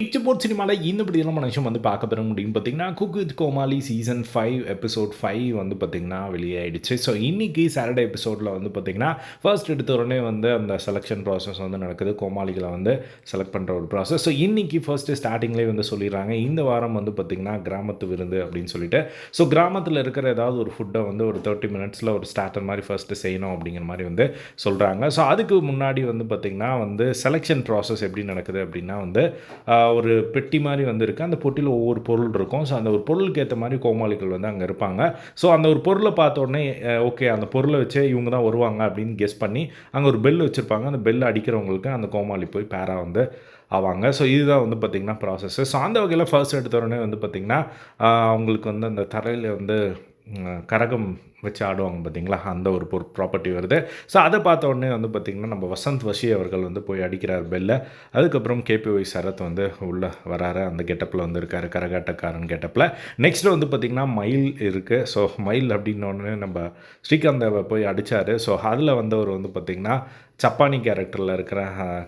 Board சினிமாவில் இந்த இப்படியெல்லாம் மனுஷன் வந்து பார்க்க பெற முடியும். பார்த்தீங்கன்னா cook with Comali season five episode five வந்து பார்த்திங்கன்னா வெளியாயிடுச்சு. ஸோ இன்றைக்கி சாட்டர்டே எபிசோடில் வந்து பார்த்திங்கன்னா ஃபர்ஸ்ட் எடுத்த உடனே வந்து அந்த செலெக்ஷன் ப்ராசஸ் வந்து நடக்குது. கோமாளிகளை வந்து செலக்ட் பண்ணுற ஒரு ப்ராசஸ் ஸோ இன்றைக்கி ஃபர்ஸ்ட்டு ஸ்டார்டிங்லேயே வந்து சொல்லிடுறாங்க. இந்த வாரம் வந்து பார்த்திங்கன்னா கிராமத்து விருந்து அப்படின்னு சொல்லிட்டு. ஸோ கிராமத்தில் இருக்கிற ஏதாவது ஒரு ஃபுட்டை வந்து ஒரு தேர்ட்டி மினிட்ஸில் ஒரு ஸ்டார்டர் மாதிரி ஃபர்ஸ்ட்டு செய்யணும் அப்படிங்கிற மாதிரி வந்து சொல்கிறாங்க ஸோ அதுக்கு முன்னாடி வந்து பார்த்திங்கன்னா வந்து செலெக்ஷன் ப்ராசஸ் எப்படி நடக்குது அப்படின்னா வந்து ஒரு பெட்டி மாதிரி வந்திருக்கு. அந்த பொட்டியில் ஒவ்வொரு பொருள் இருக்கும். ஸோ அந்த ஒரு பொருளுக்கு ஏற்ற மாதிரி கோமாளிகள் வந்து அங்கே இருப்பாங்க. ஸோ அந்த ஒரு பொருளை பார்த்த உடனே ஓகே அந்த பொருளை வச்சே இவங்க தான் வருவாங்க அப்படின்னு கெஸ் பண்ணி அங்கே ஒரு பெல் வச்சுருப்பாங்க. அந்த பெல் அடிக்கிறவங்களுக்கு அந்த கோமாளி போய் பேரா வந்து ஆவாங்க. ஸோ இதுதான் வந்து பார்த்திங்கன்னா ப்ராசஸ்ஸு ஸோ அந்த வகையில் ஃபர்ஸ்ட் எடுத்த உடனே வந்து பார்த்திங்கன்னா அவங்களுக்கு வந்து அந்த தரையில் வந்து கரகம் வச்சு ஆடுவாங்க பார்த்தீங்களா? அந்த ஒரு பொரு ப்ராப்பர்ட்டி வருது. ஸோ அதை பார்த்த உடனே வந்து பார்த்திங்கன்னா நம்ம வசந்த் வஷி அவர்கள் வந்து போய் அடிக்கிறார் பெல்ல. அதுக்கப்புறம் கேபிஒய் சரத் வந்து உள்ளே வராரு. அந்த கெட்டப்பில் வந்து இருக்கார் கரகாட்டக்காரன் கெட்டப்பில் நெக்ஸ்ட்டு வந்து பார்த்திங்கன்னா மயில் இருக்குது ஸோ மயில் அப்படின்ன உடனே நம்ம ஸ்ரீகாந்த் போய் அடித்தார் ஸோ அதில் வந்தவர் வந்து பார்த்திங்கன்னா சப்பானி கேரக்டரில் இருக்கிற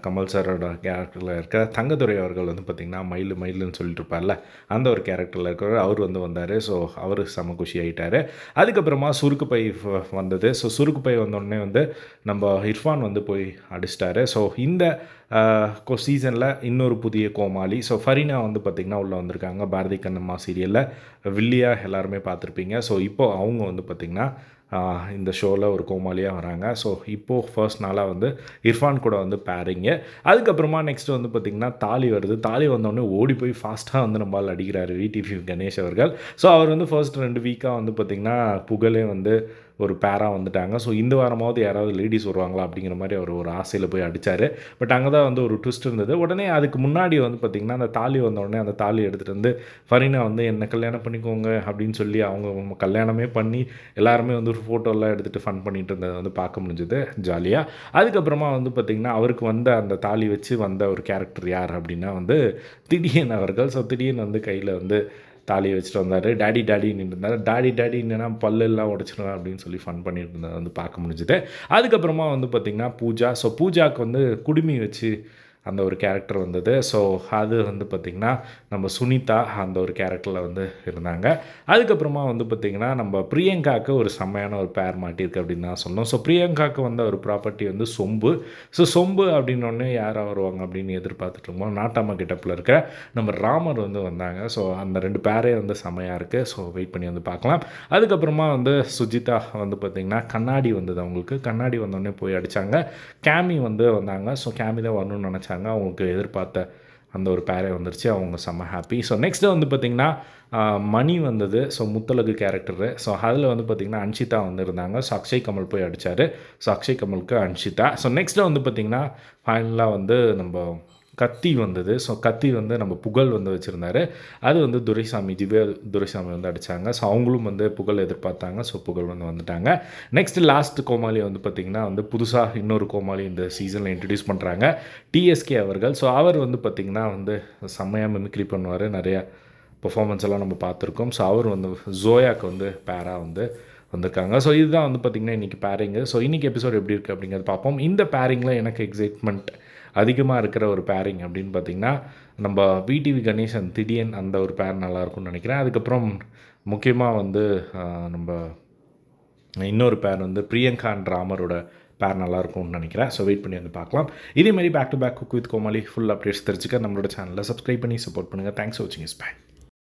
கமல் சாரோட கேரக்டரில் இருக்கிற தங்கதுரை அவர்கள் வந்து பார்த்திங்கன்னா மயில் மயிலுன்னு சொல்லிட்டு இருப்பார்ல அந்த ஒரு கேரக்டரில் இருக்கிறவர் அவர் வந்து வந்தார். ஸோ அவர் செம குஷி ஆகிட்டார் அதுக்கப்புறமா சுருக்கு பை ஃப- வந்தது. ஸோ சுருக்கு பை வந்தோடனே வந்து நம்ம இர்ஃபான் வந்து போய் அடிச்சிட்டாரு. ஸோ இந்த சீசனில் இன்னொரு புதிய கோமாளி. ஸோ ஃபரீனா வந்து பார்த்திங்கன்னா உள்ளே வந்திருக்காங்க. பாரதி கண்ணம்மா சீரியலில் வில்லியா எல்லாருமே பார்த்துருப்பீங்க ஸோ இப்போது அவங்க வந்து பார்த்திங்கன்னா இந்த ஷோவில் ஒரு கோமாளியாக வராங்க. ஸோ இப்போது ஃபர்ஸ்ட் நாளாக வந்து இர்ஃபான் கூட வந்து பேரிங்க அதுக்கப்புறமா நெக்ஸ்ட் வந்து பார்த்திங்கன்னா தாலி வருது. தாலி வந்தோடனே ஓடி போய் ஃபாஸ்ட்டாக வந்து நம்மளால் அடிக்கிறாரு விடிவி கணேஷ் அவர்கள். ஸோ அவர் வந்து ஃபர்ஸ்ட் ரெண்டு வீக்காக வந்து பார்த்திங்கன்னா புகழே வந்து ஒரு பேராக வந்துட்டாங்க. ஸோ இந்த வாரமாவது யாராவது லேடிஸ் வருவாங்களா அப்படிங்கிற மாதிரி அவர் ஒரு ஆசையில் போய் அடித்தார் பட் அங்கே தான் வந்து ஒரு ட்விஸ்ட் இருந்தது. உடனே அதுக்கு முன்னாடி வந்து பார்த்திங்கன்னா அந்த தாலி வந்த உடனே அந்த தாலி எடுத்துகிட்டு வந்து ஃபரீனா வந்து என்ன கல்யாணம் பண்ணிக்கோங்க அப்படின்னு சொல்லி அவங்க கல்யாணமே பண்ணி எல்லாருமே வந்து ஒரு ஃபோட்டோலாம் எடுத்துகிட்டு ஃபன் பண்ணிகிட்டு இருந்ததை வந்து பார்க்க முடிஞ்சது ஜாலியாக அதுக்கப்புறமா வந்து பார்த்திங்கன்னா அவருக்கு வந்த அந்த தாலி வச்சு வந்த ஒரு கேரக்டர் யார் அப்படின்னா வந்து திடீன் அவர்கள். ஸோ திடீர்னு வந்து கையில் வந்து தாலியை வச்சுட்டு வந்தார். டாடி டேடி இருந்தார். டாடி டாடி என்னென்னா பல்லெல்லாம் உடச்சிடுவேன் அப்படின்னு சொல்லி ஃபன் பண்ணிட்டு இருந்ததை வந்து பார்க்க முடிஞ்சுது. அதுக்கப்புறமா வந்து பார்த்திங்கன்னா பூஜா. ஸோ பூஜாக்கு வந்து குடுமி வச்சு அந்த ஒரு கேரக்டர் வந்தது. ஸோ அது வந்து பார்த்திங்கன்னா நம்ம சுனிதா அந்த ஒரு கேரக்டரில் வந்து இருந்தாங்க. அதுக்கப்புறமா வந்து பார்த்திங்கன்னா நம்ம பிரியங்காவுக்கு ஒரு செம்மையான ஒரு பேர் மாட்டியிருக்கு அப்படின்னு தான் சொன்னோம். ஸோ பிரியங்காவுக்கு வந்த ஒரு ப்ராப்பர்ட்டி வந்து சொம்பு. ஸோ சொம்பு அப்படின்னோடனே யாராக வருவாங்க அப்படின்னு எதிர்பார்த்துட்டு இருக்கோம் நாட்டாம கிட்டப்பில் இருக்க நம்ம ராமர் வந்து வந்தாங்க. ஸோ அந்த ரெண்டு பேரே வந்து செம்மையாக இருக்குது ஸோ வெயிட் பண்ணி வந்து பார்க்கலாம். அதுக்கப்புறமா வந்து சுஜிதா வந்து பார்த்திங்கன்னா கண்ணாடி வந்தது அவங்களுக்கு. கண்ணாடி வந்தோடனே போய் அடித்தாங்க கேமி வந்து வந்தாங்க. ஸோ கேமி தான் வரணும்னு நினச்சாங்க. அவங்களுக்கு எதிர்பார்த்த அந்த ஒரு பேரே வந்துருச்சு. அவங்க செம்ம ஹாப்பி ஸோ நெக்ஸ்ட்டு வந்து பார்த்திங்கன்னா மணி வந்தது. ஸோ முத்தலகு கேரக்டரு ஸோ அதில் வந்து பார்த்திங்கன்னா அன்ஷிதா வந்து இருந்தாங்க ஸோ அக்ஷய் கமல் போய் அடித்தார் ஸோ அக்ஷய் கமலுக்கு அன்ஷிதா. ஸோ நெக்ஸ்ட்டு வந்து பார்த்திங்கன்னா ஃபைனலாக வந்து நம்ம கத்தி வந்தது. ஸோ கத்தி வந்து நம்ம புகழ் வந்து வச்சுருந்தாரு. அது வந்து துரைசாமி திவ்யா துரைசாமி வந்து அடித்தாங்க ஸோ அவங்களும் வந்து புகழ் எதிர்பார்த்தாங்க. ஸோ புகழ் வந்து வந்துட்டாங்க. நெக்ஸ்ட் லாஸ்ட் கோமாளி வந்து பார்த்திங்கன்னா வந்து புதுசாக இன்னொரு கோமாளி இந்த சீசனில் இன்ட்ரடியூஸ் பண்ணுறாங்க டிஎஸ்கே அவர்கள். ஸோ அவர் வந்து பார்த்திங்கன்னா வந்து செம்மையாக மிமிக்ரி பண்ணுவார். நிறையா பர்ஃபாமன்ஸ் எல்லாம் நம்ம பார்த்துருக்கோம். ஸோ அவர் வந்து ஜோயாக்கு வந்து பேராக வந்து வந்திருக்காங்க. ஸோ இதுதான் வந்து பார்த்திங்கன்னா இன்றைக்கி பேரிங்கு ஸோ இன்றைக்கி எபிசோட் எப்படி இருக்குது அப்படிங்கிறது பார்ப்போம். இந்த பேரிங்கில் எனக்கு எக்ஸைட்மெண்ட் அதிகமாக இருக்கிற ஒரு பேரிங் அப்படின்னு பார்த்திங்கன்னா நம்ம விடிவி கணேசன் திடீன் அந்த ஒரு பேர் நல்லாயிருக்கும்னு நினைக்கிறேன். அதுக்கப்புறம் முக்கியமாக வந்து நம்ம இன்னொரு பேர் வந்து பிரியங்கான் ராமரோட பேர் நல்லாயிருக்கும்னு நினைக்கிறேன். ஸோ வெயிட் பண்ணி வந்து பார்க்கலாம். இதேமாதிரி back to back cook with Comali full updates தெரிஞ்சுக்க நம்மளோட சேனலில் சப்ஸ்கிரைப் பண்ணி சப்போர்ட் பண்ணுங்கள் தேங்க்ஸ் வாட்சிங் இஸ் பை